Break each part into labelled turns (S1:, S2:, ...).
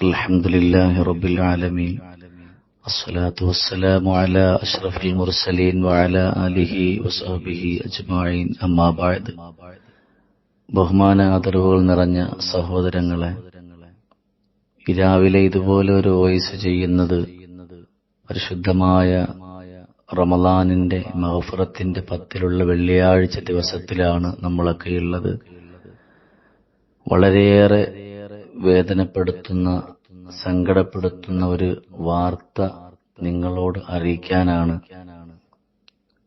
S1: الحمد لله رب العالمين الصلاة والسلام على أشرف المرسلين وعلى آله وصحبه أجمعين أما بعد ബഹുമാന ആദരവുകൾ നിറഞ്ഞ സഹോദരങ്ങളെ ഈ രാവിലെ ഇതുപോലെ ഒരു വോയിസ് ചെയ്യുന്നത് പരിശുദ്ധമായ റമലാനിന്റെ മഹഫുറത്തിന്റെ പത്തിലുള്ള വെള്ളിയാഴ്ച ദിവസത്തിലാണ് നമ്മളൊക്കെ ഉള്ളത് വളരെയേറെ വേദനപ്പെടുത്തുന്ന സങ്കടപ്പെടുത്തുന്ന ഒരു വാർത്ത നിങ്ങളോട് അറിയിക്കാനാണ്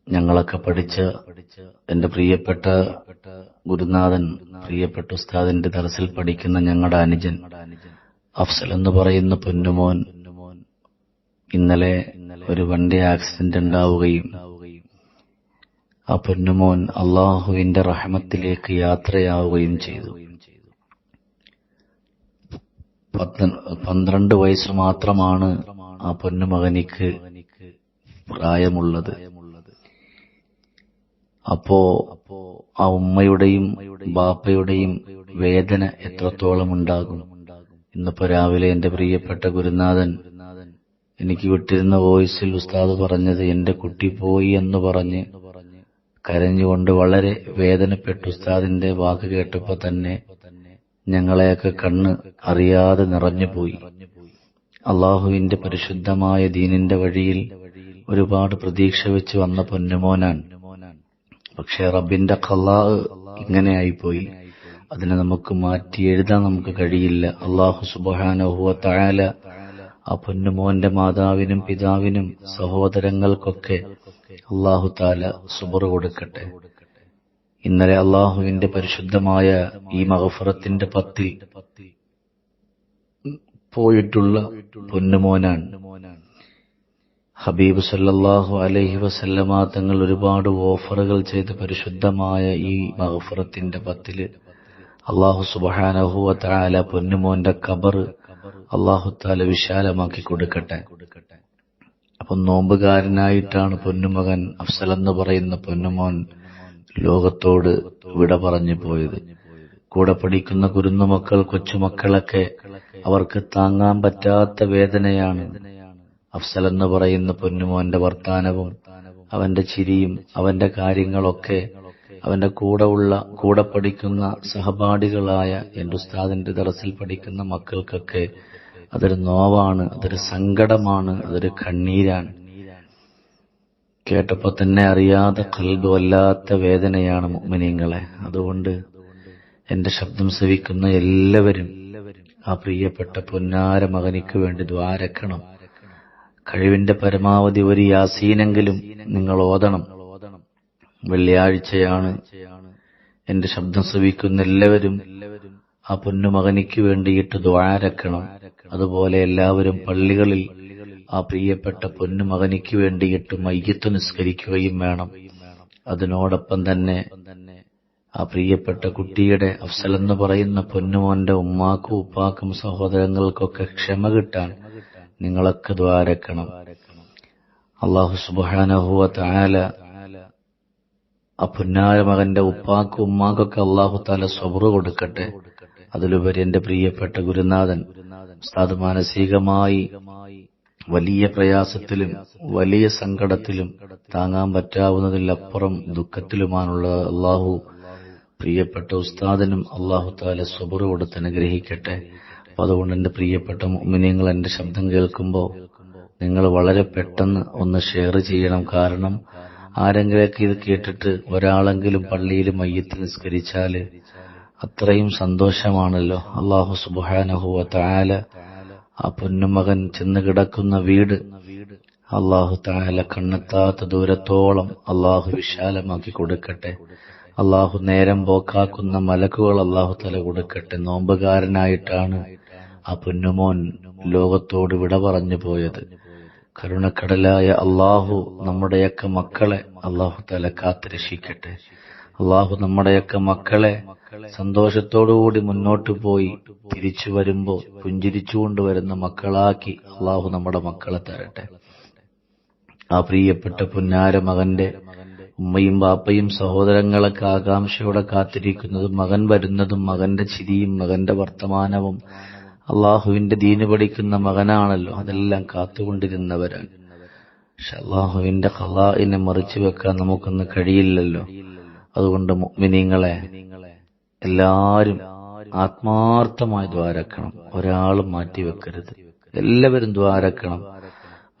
S1: ഞങ്ങളൊക്കെ പഠിച്ച എന്റെ പ്രിയപ്പെട്ട ഗുരുനാഥൻ പ്രിയപ്പെട്ട ഉസ്താദിന്റെ തറസിൽ പഠിക്കുന്ന ഞങ്ങളുടെ അനുജൻ അഫ്സൽ എന്ന് പറയുന്ന പൊന്നുമോൻ ഇന്നലെ ഒരു വണ്ടി ആക്സിഡന്റ് ഉണ്ടാവുകയും ആ പൊന്നുമോൻ അള്ളാഹുവിന്റെ റഹമത്തിലേക്ക് യാത്രയാവുകയും ചെയ്തു. പന്ത്രണ്ട് വയസ്സ് മാത്രമാണ് ആ പൊന്നുമകനിക്ക് പ്രായമുള്ളത്. അപ്പോ ആ ഉമ്മയുടെയും ബാപ്പയുടെയും വേദന എത്രത്തോളം ഉണ്ടാകും? ഇന്നിപ്പോ രാവിലെ എന്റെ പ്രിയപ്പെട്ട ഗുരുനാഥൻ എനിക്ക് വിട്ടിരുന്ന വോയിസിൽ ഉസ്താദ് പറഞ്ഞത് എന്റെ കുട്ടി പോയി എന്ന് പറഞ്ഞ് കരഞ്ഞുകൊണ്ട് വളരെ വേദനപ്പെട്ടു ഉസ്താദിന്റെ വാക്ക് കേട്ടപ്പോ തന്നെ ഞങ്ങളെയൊക്കെ കണ്ണ് അറിയാതെ നിറഞ്ഞുപോയി അള്ളാഹുവിന്റെ പരിശുദ്ധമായ ദീനിന്റെ വഴിയിൽ ഒരുപാട് പ്രതീക്ഷ വെച്ച് വന്ന പൊന്നുമോനാൻ പക്ഷെ റബ്ബിന്റെ കല്ലാ ഇങ്ങനെയായിപ്പോയി. അതിനെ നമുക്ക് മാറ്റി എഴുതാൻ നമുക്ക് കഴിയില്ല. അള്ളാഹു സുബാനഹുവ തായാല ആ പൊന്നുമോന്റെ മാതാവിനും പിതാവിനും സഹോദരങ്ങൾക്കൊക്കെ അള്ളാഹു താല സുബർ കൊടുക്കട്ടെ. ഇന്നലെ അള്ളാഹുവിന്റെ പരിശുദ്ധമായ ഈ മഹഫറത്തിന്റെ പത്തിൽ പോയിട്ടുള്ള പൊന്നുമോനാണ്. ഹബീബ് സല്ലാഹു അലഹി വസല്ലമ തങ്ങൾ ഒരുപാട് ഓഫറുകൾ ചെയ്ത് പരിശുദ്ധമായ ഈ മഹഫറത്തിന്റെ പത്തിൽ അള്ളാഹു സുബാനഹുവ താല പൊന്നുമോന്റെ കബർ അള്ളാഹു താല വിശാലമാക്കി കൊടുക്കട്ടെ. അപ്പൊ നോമ്പുകാരനായിട്ടാണ് പൊന്നുമകൻ അഫ്സൽ എന്ന് പറയുന്ന പൊന്നുമോൻ ലോകത്തോട് വിട പറഞ്ഞു പോയത്. കൂടെ പഠിക്കുന്ന കുരുന്നുമക്കൾ കൊച്ചുമക്കളൊക്കെ അവർക്ക് താങ്ങാൻ പറ്റാത്ത വേദനയാണ്. അഫ്സൽ എന്ന് പറയുന്ന പൊന്നുമോന്റെ വർത്താനവും അവന്റെ ചിരിയും അവന്റെ കാര്യങ്ങളൊക്കെ അവന്റെ കൂടെ ഉള്ള കൂടെ പഠിക്കുന്ന സഹപാഠികളായ എന്റെ ഉസ്താദിന്റെ ദറസിൽ പഠിക്കുന്ന മക്കൾക്കൊക്കെ അതൊരു നോവാണ് അതൊരു സങ്കടമാണ് അതൊരു കണ്ണീരാണ്. കേട്ടപ്പോ തന്നെ അറിയാതെ കൽബ് വല്ലാത്ത വേദനയാണ് മുഅ്മിനീങ്ങളെ. അതുകൊണ്ട് എന്റെ ശബ്ദം ശ്രവിക്കുന്ന എല്ലാവരും ആ പ്രിയപ്പെട്ട പൊന്നാര മകനിക്ക് വേണ്ടി ദ്വാരക്കണം കഴിവിന്റെ പരമാവധി ഒരു യാസീനെങ്കിലും നിങ്ങൾ ഓതണം. വെള്ളിയാഴ്ചയാണ് എന്റെ ശബ്ദം ശ്രവിക്കുന്ന എല്ലാവരും ആ പൊന്നുമകനിക്ക് വേണ്ടിയിട്ട് ദ്വാരക്കണം അതുപോലെ എല്ലാവരും പള്ളികളിൽ ആ പ്രിയപ്പെട്ട പൊന്നുമകനിക്ക് വേണ്ടിയിട്ട് മയ്യത്ത് നിസ്കരിക്കുകയും വേണം. അതിനോടൊപ്പം തന്നെ ആ പ്രിയപ്പെട്ട കുട്ടിയുടെ അഫ്സലെന്ന് പറയുന്ന പൊന്നുമോന്റെ ഉമ്മാക്കും ഉപ്പാക്കും സഹോദരങ്ങൾക്കൊക്കെ ക്ഷമ കിട്ടാൻ നിങ്ങളൊക്കെ ദ്വാരക്കണം. അള്ളാഹു സുബാനഹുവ താല ആ പുന്നാര മകന്റെ ഉപ്പാക്കും ഉമ്മാക്കൊക്കെ അള്ളാഹു താല സ്വബറ് കൊടുക്കട്ടെ. അതിലുപരി എന്റെ പ്രിയപ്പെട്ട ഗുരുനാഥൻ ഉസ്താദ് മാനസികമായി വലിയ പ്രയാസത്തിലും വലിയ സങ്കടത്തിലും താങ്ങാൻ പറ്റാവുന്നതിലപ്പുറം ദുഃഖത്തിലുമാണുള്ള അള്ളാഹു. പ്രിയപ്പെട്ട ഉസ്താദിനും അള്ളാഹു താല സ്വബറ് കൊടുത്ത് അനുഗ്രഹിക്കട്ടെ. അതുകൊണ്ട് എന്റെ പ്രിയപ്പെട്ട മുമിനിയങ്ങൾ എന്റെ ശബ്ദം കേൾക്കുമ്പോൾ നിങ്ങൾ വളരെ പെട്ടെന്ന് ഒന്ന് ഷെയർ ചെയ്യണം. കാരണം ആരെങ്കിലൊക്കെ ഇത് കേട്ടിട്ട് ഒരാളെങ്കിലും പള്ളിയിൽ മയ്യത്ത് നിസ്കരിച്ചാൽ അത്രയും സന്തോഷമാണല്ലോ. അള്ളാഹു സുബാനഹുവ താല ആ പൊന്നുമകൻ ചെന്ന് കിടക്കുന്ന വീട് അള്ളാഹു താല കണ്ണെത്താത്ത ദൂരത്തോളം അള്ളാഹു വിശാലമാക്കി കൊടുക്കട്ടെ. അള്ളാഹു നേരം പോക്കാക്കുന്ന മലക്കുകൾ അള്ളാഹു തല കൊടുക്കട്ടെ. നോമ്പുകാരനായിട്ടാണ് ആ പൊന്നുമോൻ ലോകത്തോട് വിട പറഞ്ഞു പോയത്. കരുണക്കടലായ അള്ളാഹു നമ്മുടെയൊക്കെ മക്കളെ അള്ളാഹു തല കാത്തുരക്ഷിക്കട്ടെ. അള്ളാഹു നമ്മുടെയൊക്കെ മക്കളെ സന്തോഷത്തോടുകൂടി മുന്നോട്ട് പോയി തിരിച്ചു വരുമ്പോ പുഞ്ചിരിച്ചുകൊണ്ട് വരുന്ന മക്കളാക്കി അള്ളാഹു നമ്മുടെ മക്കളെ തരട്ടെ. ആ പ്രിയപ്പെട്ട പുന്നാര മകന്റെ ഉമ്മയും ബാപ്പയും സഹോദരങ്ങളൊക്കെ ആകാംക്ഷയോടെ കാത്തിരിക്കുന്നതും മകൻ വരുന്നതും മകന്റെ ചിരിയും മകന്റെ വർത്തമാനവും അള്ളാഹുവിന്റെ ദീന് പഠിക്കുന്ന മകനാണല്ലോ അതെല്ലാം കാത്തുകൊണ്ടിരുന്നവരാണ്. പക്ഷെ അള്ളാഹുവിന്റെ ഖലാഇനെ മറിച്ചു വെക്കാൻ നമുക്കൊന്ന് കഴിയില്ലല്ലോ. അതുകൊണ്ട് മിനിങ്ങളെ എല്ലാവരും ആത്മാർത്ഥമായി ദ്വാരക്കണം ഒരാളും മാറ്റിവെക്കരുത് എല്ലാവരും ദ്വാരക്കണം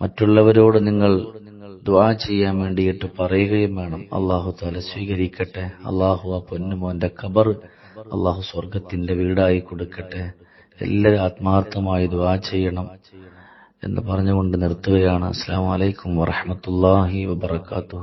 S1: മറ്റുള്ളവരോട് നിങ്ങൾ ദ്വാ ചെയ്യാൻ വേണ്ടിയിട്ട് പറയുകയും വേണം. അള്ളാഹു തല സ്വീകരിക്കട്ടെ. അള്ളാഹു ആ പൊന്നുമോന്റെ ഖബർ അള്ളാഹു സ്വർഗത്തിന്റെ വീടായി കൊടുക്കട്ടെ. എല്ലാവരും ആത്മാർത്ഥമായി ദ്വാ ചെയ്യണം എന്ന് പറഞ്ഞുകൊണ്ട് നിർത്തുകയാണ്. അസ്സാം വലൈക്കും വറഹമത്തല്ലാഹി വബർക്കാത്തു